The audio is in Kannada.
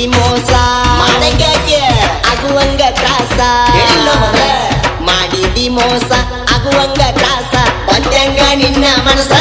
ಮಾಡಿಸಿ ಮೋಸ ಆಗುವಂಗ ತ್ರಾಸ. ಮಾಡಿದಿ ಮೋಸ ಆಗುವಂಗ ತ್ರಾಸ. ಬಂದಂಗ ನಿನ್ನ ಮನಸ್ಸ.